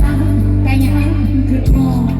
สั่งแต่ยังคือพอ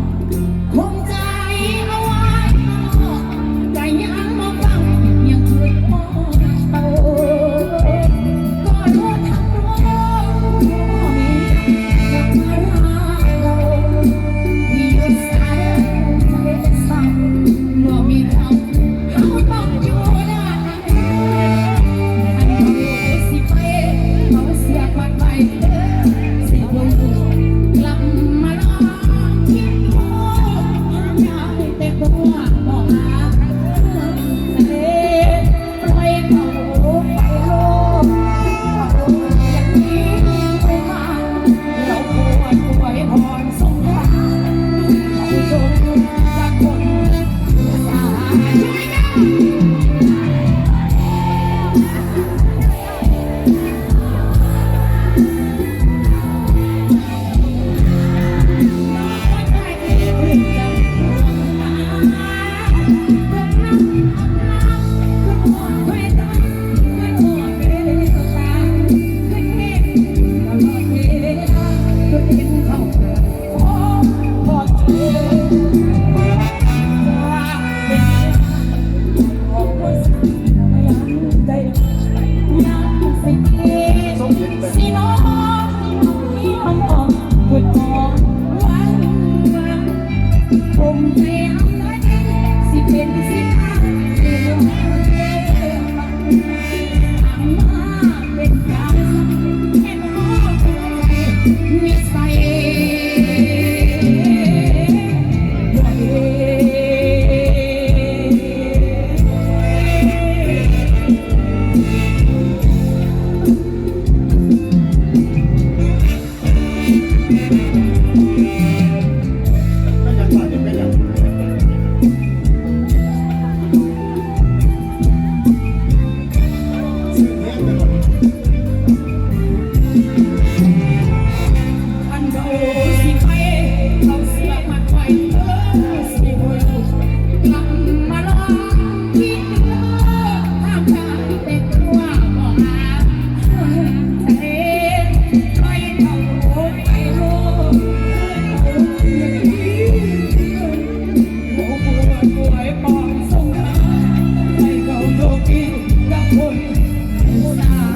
สาว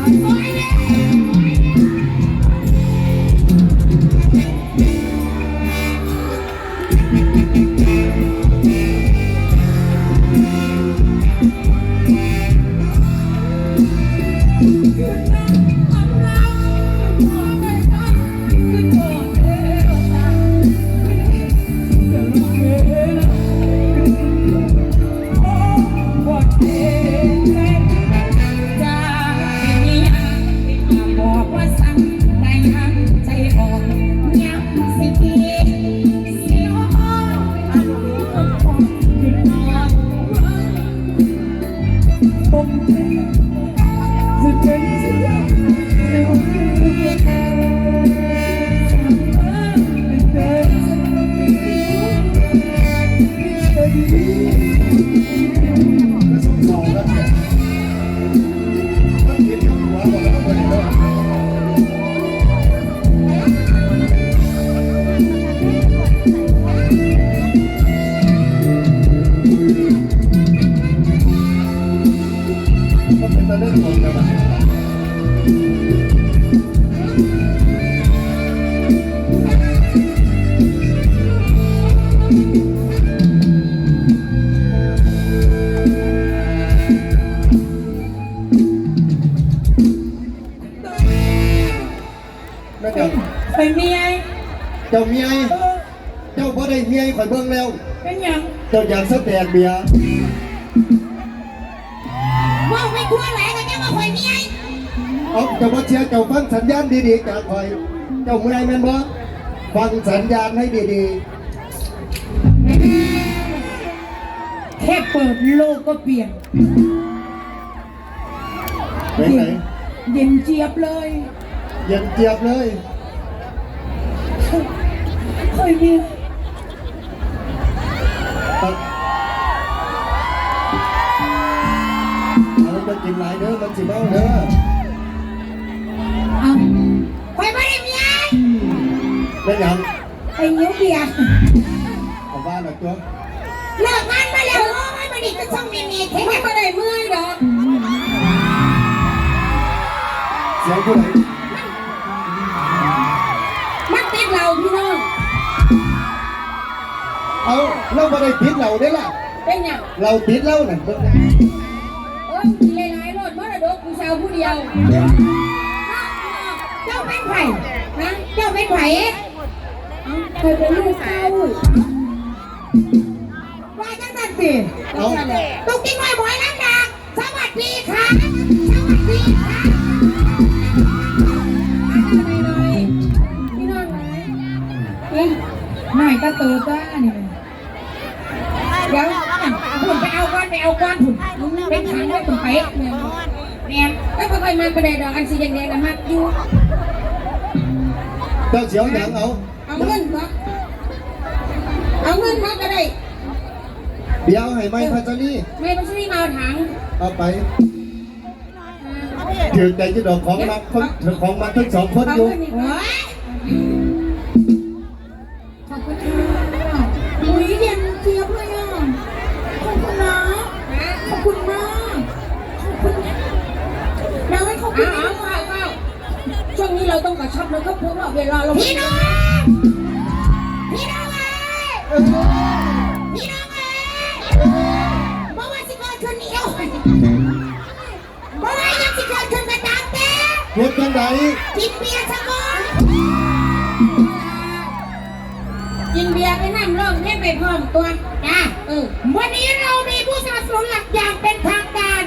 สแตกเบียร์ว่าไม่กลัวหลายก็จะมาคอยเมียเอาเจ้าบ่เชื่อเจ้าฟังสัญญาณดีๆจากคอย เจ้าเมื่อยแม่นบ่ฟังสัญญาณให้ดีๆ แค่เปิดโลกก็เปลี่ยนเย็นเย็นเจี๊ยบเลย เย็นเจี๊ยบเลยคอยเมีย กินหลายเด้อมันสิเมาเด้อเอาไปไม่ได้ยไม่ยังไปนิ้วเบียร์ขอบ้านหน่อยจ้ะเลิกงานมาแล้วโอ้ยมันนี่ก็ช่องมีมีเทคแค่าเลยเมื่อยดอกเสียงผู้มันติดเราพี่น้องเอาเราบ่ได้ติดเราได้ละเป็นหยังเราติดเราหน่งเพิ่น Ôi, lê ดกกูชาผู้เดียวเจ้าเป็นไผ่นะเจ้าเป็นไผ่เคยเป็นลูกเขาว่าจังสันสิตุ๊กติ๊กไม่บ่อยนักดากสวัสดีค่ะสวัสดีค่ะพี่น้องไหนเตะโตต้านี่เดี๋ยวหุ่นไปเอาก้อนไปเอาก้อนหุ่นเป็นขังไว้ตรงเป๊ะเนี่ย เนี่ยแล้วพอไปมาประเดี๋ยวดอกอันสีแดงๆนะมัดอยู่เจ้าเสียวหยังเอาเอาเงินมาเอาเงินมาก็ได้เดี๋ยวให้ไม่พัชรีไม่ต้องซื้อมาเอาถังเอาไปถือใจจะดอกของมาคนของมาทั้งสองคนเอาอยู่ กระชับแล้วก็เพราะว่าเวลาเราพี่น้องพี่น้องเอ้ยพี่น้องเอ้ยเพราะว่าสิเกิดขึ้นนี่โอ้ยเพราะว่ายังสิเกิดขึ้นกระตามแต่เฮ็ดจังไดกินเบียร์ซะก่อนกินเบียร์ไปนั่งร้องเพลงไปพร้อมตัวจ้าเออวันนี้เรามีผู้สนับสนุนหลักอย่างเป็นทางการ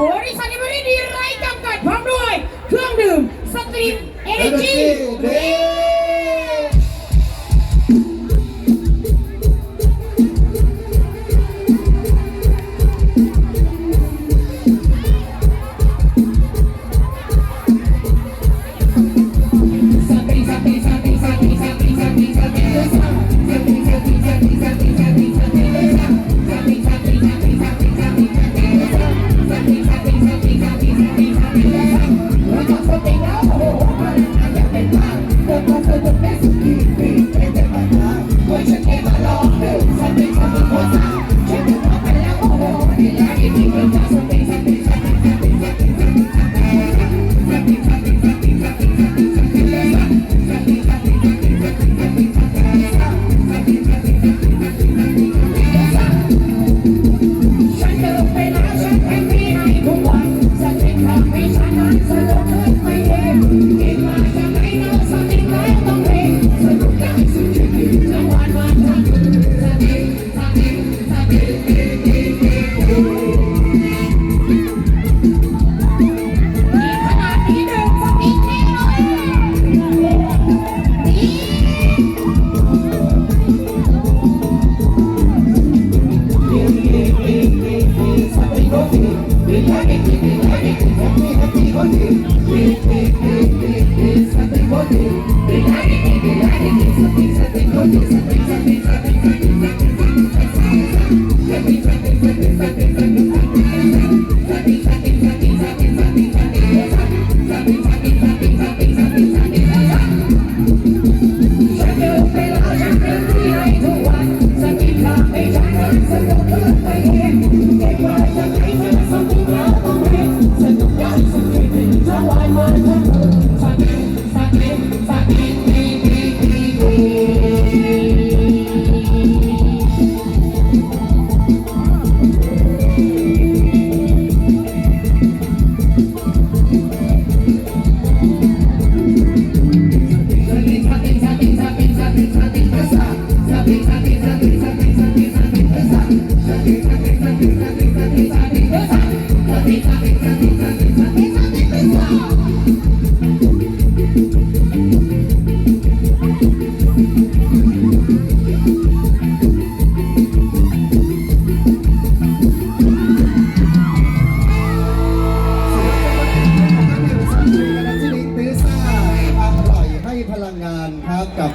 บริษัทบริดีไรจำกัดพร้อมด้วย เครื่องดื่มสตรีม เอ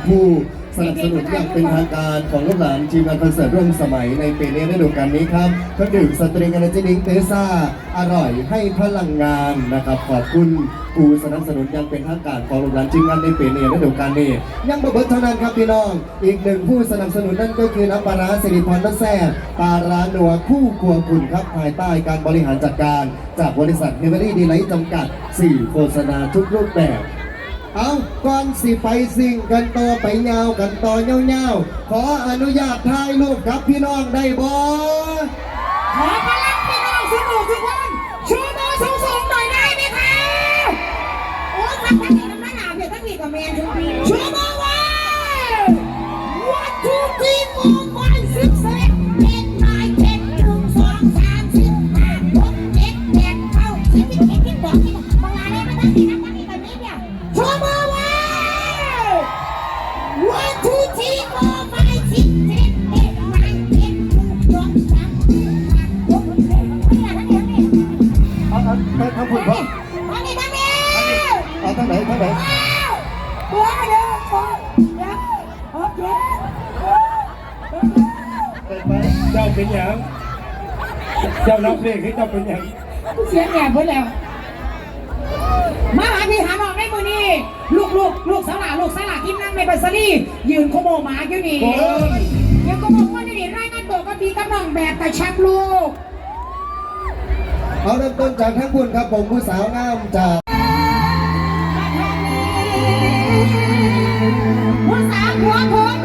ผู้สนับสนุนอย่างเป็นทางการของลูกหลานทีมงานคอนเสิร์ตร่วมสมัยในปีนี้ฤดูกาลนี้ครับเครื่องดื่มสตริงอนจีดิงเตซ่า อร่อยให้พลังงานนะครับ ขอบคุณผู้สนับสนุนอย่างเป็นทางการของลูกหลานทีมงานในปีนี้ฤดูกาลนี้ ยังบ่เบิดเท่านั้นครับพี่น้อง อีกหนึ่งผู้สนับสนุนนั่นก็คือน้ำปลาร้าสิริพรนัแซ่ปลาร้าหนัวคู่ครัวคุณครับภายใต้การบริหารจัดการ จากบริษัทเฮเวอรี่ดีไลท์จำกัดสี่โฆษณาทุกรูปแบบ เอาก่อนสิไปสิ่งกันต่อไปยาวกันต่อเงาๆขออนุญาตถ่ายรูปครับพี่น้องได้บ่ขอพลังพี่น้องสนุก เสียงแหบหมดแล้ว มาหาพี่หาน้องในมือนี่ลูกลูกลูกสาวหลาลูกสาวหลาที่นั่งในบัสซารี่ยืนโคโมหมาอยู่นี่ยังก็บอกว่านี่รายงานตัวกับพี่กับน้องแบบกระชับลูก เอาเริ่มต้นจากทั้งคุณครับผมผู้สาวงามจาก ผู้สาวหัวโผล่นวลม